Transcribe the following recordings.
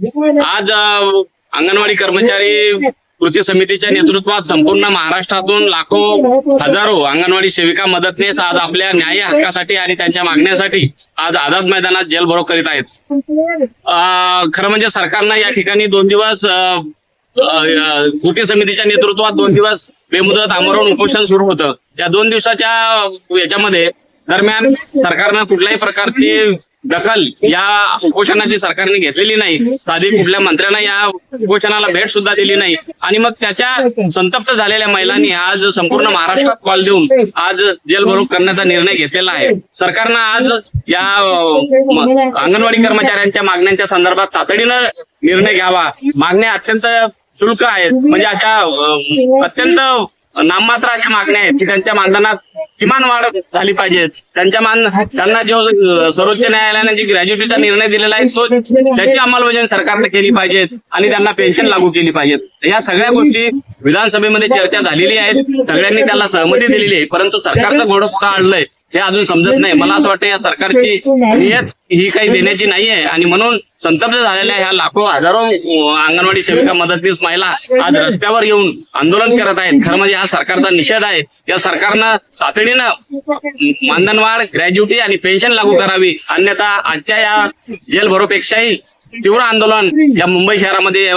आज अंगणवाडी कर्मचारी कृती समितीच्या नेतृत्वात संपूर्ण महाराष्ट्रातून लाखो हजारो अंगणवाडी सेविका मदतनीस आज आपल्या न्याय हक्कासाठी आणि त्यांच्या मागण्यासाठी आज आझाद मैदानात जेलभरो करीत आहेत. खरं म्हणजे सरकारनं या ठिकाणी दोन दिवस कृती समितीच्या नेतृत्वात दोन दिवस बेमुदत आमरण उपोषण सुरू होतं. या दोन दिवसाच्या याच्यामध्ये दरम्यान सरकारनं कुठल्याही प्रकारची दखल या उपोषणाची सरकारने घेतलेली नाही. साधी कुठल्या मंत्र्यांना या उपोषणाला भेट सुद्धा दिली नाही. आणि मग त्याच्या संतप्त झालेल्या महिलांनी आज संपूर्ण महाराष्ट्रात कॉल देऊन आज जेलभरो करण्याचा निर्णय घेतलेला आहे. सरकारनं आज या अंगणवाडी कर्मचाऱ्यांच्या मागण्यांच्या संदर्भात तातडीनं निर्णय घ्यावा. मागण्या अत्यंत शुल्क आहेत. म्हणजे अशा अत्यंत नाममात्र अशा मागण्या आहेत की त्यांच्या मानधनात किमान वाढ झाली पाहिजे. त्यांच्या मान त्यांना जो सर्वोच्च न्यायालयाने जे ग्रॅज्युएटीचा निर्णय दिलेला आहे तो त्याची अंमलबजावणी सरकारने केली पाहिजे आणि त्यांना पेन्शन लागू केली पाहिजे. या सगळ्या गोष्टी विधानसभेमध्ये चर्चा झालेली आहेत. सगळ्यांनी त्याला सहमती दिलेली आहे परंतु सरकारचं घोडं पुढं आणलंय हे अजून समजत नाही. मला असं वाटतं या सरकारची नियत ही काही देण्याची नाहीये आणि म्हणून संतप्त झालेल्या ह्या लाखो हजारो अंगणवाडी सेविका मदतनीस महिला आज रस्त्यावर येऊन आंदोलन करत आहेत. खरं म्हणजे हा सरकारचा निषेध आहे. या सरकारनं तातडीनं मानधनवाढ ग्रॅज्युटी आणि पेन्शन लागू करावी. अन्यथा आजच्या या जेलभरोपेक्षाही तीव्र आंदोलन या मुंबई शहरामध्ये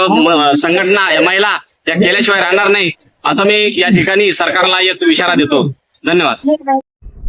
संघटना या महिला या केल्याशिवाय राहणार नाही. असं मी या ठिकाणी सरकारला एक इशारा देतो. धन्यवाद.